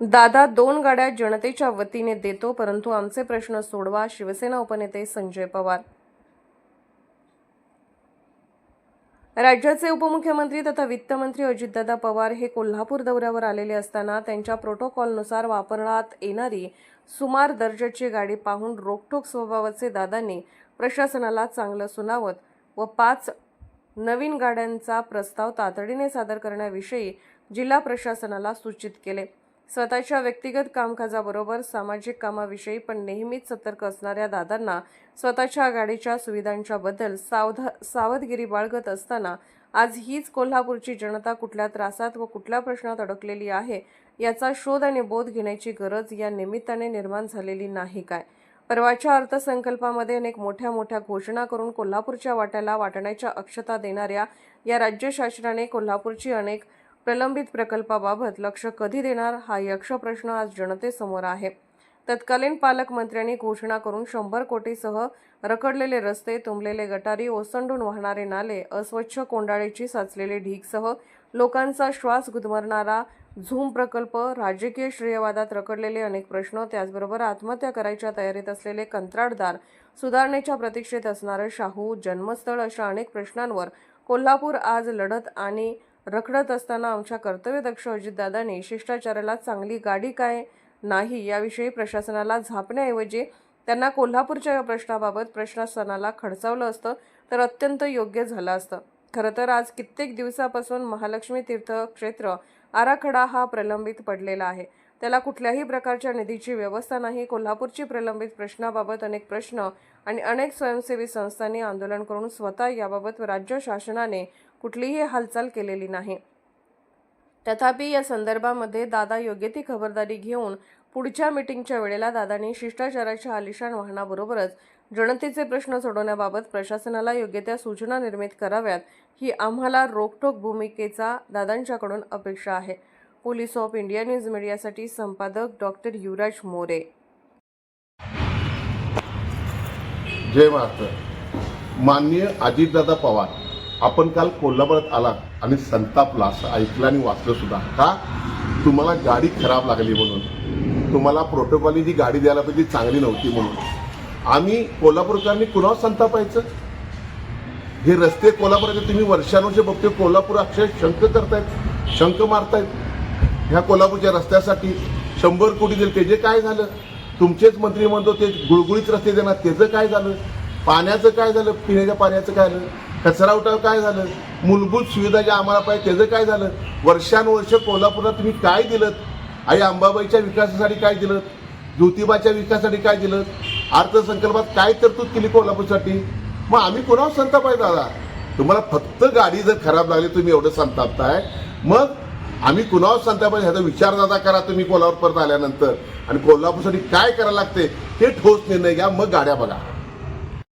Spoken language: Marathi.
दादा दोन गाड्या जनतेच्या वतीने देतो परंतु आमचे प्रश्न सोडवा. शिवसेना उपनेते संजय पवार. राज्याचे उपमुख्यमंत्री तथा वित्तमंत्री अजितदादा पवार हे कोल्हापूर दौऱ्यावर आलेले असताना त्यांच्या प्रोटोकॉलनुसार वापरण्यात येणारी सुमार दर्जाची गाडी पाहून रोखोक स्वभावाचे दादांनी प्रशासनाला चांगलं सुनावत व पाच नवीन गाड्यांचा प्रस्ताव तातडीने सादर करण्याविषयी जिल्हा प्रशासनाला सूचित केले. स्वतःच्या व्यक्तिगत कामकाजाबरोबर सामाजिक कामाविषयी पण नेहमीच सतर्क असणाऱ्या दादांना स्वतःच्या गाडीच्या सुविधांच्या बद्दल सावध सावधगिरी बाळगत असताना आज हीच कोल्हापूरची जनता कुठल्या त्रासात व कुठल्या प्रश्नात अडकलेली आहे याचा शोध आणि बोध घेण्याची गरज या निमित्ताने निर्माण झालेली नाही काय? परवाच्या अर्थसंकल्पामध्ये अनेक मोठ्या मोठ्या घोषणा करून कोल्हापूरच्या वाट्याला वाटण्याच्या अक्षता देणाऱ्या या राज्य शासनाने कोल्हापूरची अनेक प्रलंबित प्रकल्पाबाबत लक्ष कधी देणार हा यक्ष प्रश्न आज जनतेसमोर आहे. तत्कालीन पालकमंत्र्यांनी घोषणा करून शंभर कोटीसह रखडलेले रस्ते तुंबलेले गटारी ओसंडून वाहणारे नाले अस्वच्छ कोंडाळेची साचलेले ढीगसह लोकांचा श्वास गुदमरणारा झूम प्रकल्प राजकीय श्रेयवादात रखडलेले अनेक प्रश्न त्याचबरोबर आत्महत्या करायच्या तयारीत असलेले कंत्राटदार सुधारणेच्या प्रतीक्षेत असणारं शाहू जन्मस्थळ अशा अनेक प्रश्नांवर कोल्हापूर आज लढत आणि रखडत असताना आमच्या कर्तव्यदक्ष अजितदादांनी शिष्टाचाराला चांगली गाडी काय नाही याविषयी प्रशासनाला झापण्याऐवजी त्यांना कोल्हापूरच्या या प्रश्नाबाबत प्रशासनाला खडसावलं असतं तर अत्यंत योग्य झालं असतं. खरं तर आज कित्येक दिवसापासून महालक्ष्मी तीर्थक्षेत्र आराखडा हा प्रलंबित पडलेला आहे. त्याला कुठल्याही प्रकारच्या निधीची व्यवस्था नाही. कोल्हापूरची प्रलंबित प्रश्नाबाबत अनेक प्रश्न आणि अनेक स्वयंसेवी संस्थांनी आंदोलन करून स्वतः याबाबत राज्य शासनाने कुठलीही हालचाल केलेली नाही. तथापि या संदर्भामध्ये दादा योग्य ती खबरदारी घेऊन पुढच्या मीटिंगच्या वेळेला दादांनी शिष्टाचाराच्या आलिशान वाहनाबरोबरच जनतेचे प्रश्न सोडवण्याबाबत प्रशासनाला योग्य त्या सूचना निर्मित कराव्यात ही आम्हाला रोखठोक भूमिकेचा दादांच्याकडून अपेक्षा आहे. पोलीस ऑफ इंडिया न्यूज मीडियासाठी संपादक डॉक्टर युवराज मोरे. जय महाराष्ट्र. माननीय अजितदादा पवार आपण काल कोल्हापुरात आला आणि संतापला असं ऐकलं आणि वाचलं सुद्धा. का? तुम्हाला गाडी खराब लागली म्हणून. तुम्हाला प्रोटोकॉलनी जी गाडी द्यायला पाहिजे ती चांगली नव्हती म्हणून. आम्ही कोल्हापूरकरांनी कुणावर संतापायचं हे रस्ते कोल्हापुराचे तुम्ही वर्षानुवर्षे बघतोय. कोल्हापूर अक्षय शंख करतायत शंख मारतायत. ह्या कोल्हापूरच्या रस्त्यासाठी शंभर कोटी दिले. त्याचे काय झालं? तुमचेच मंत्री म्हणतो ते गुळगुळीत रस्ते देणार. त्याचं काय झालं? पाण्याचं काय झालं? पिण्याच्या पाण्याचं काय झालं? कचरा उठाव काय झालं? मूलभूत सुविधा ज्या आम्हाला पाहिजे त्याचं काय झालं? वर्षानुवर्ष कोल्हापूरला तुम्ही काय दिलं आई अंबाबाईच्या विकासासाठी काय दिलं ज्योतिबाच्या विकासासाठी काय दिलं अर्थसंकल्पात काय तरतूद केली कोल्हापूरसाठी? मग आम्ही कोणावर संताप आहे दादा? तुम्हाला फक्त गाडी जर खराब लागली तुम्ही एवढं संतापताय. मग आम्ही कुणावर संताप ह्याचा विचार दादा करा तुम्ही कोल्हापूर परत आल्यानंतर. आणि कोल्हापूरसाठी काय करायला लागते हे ठोस निर्णय घ्या मग गाड्या बघा.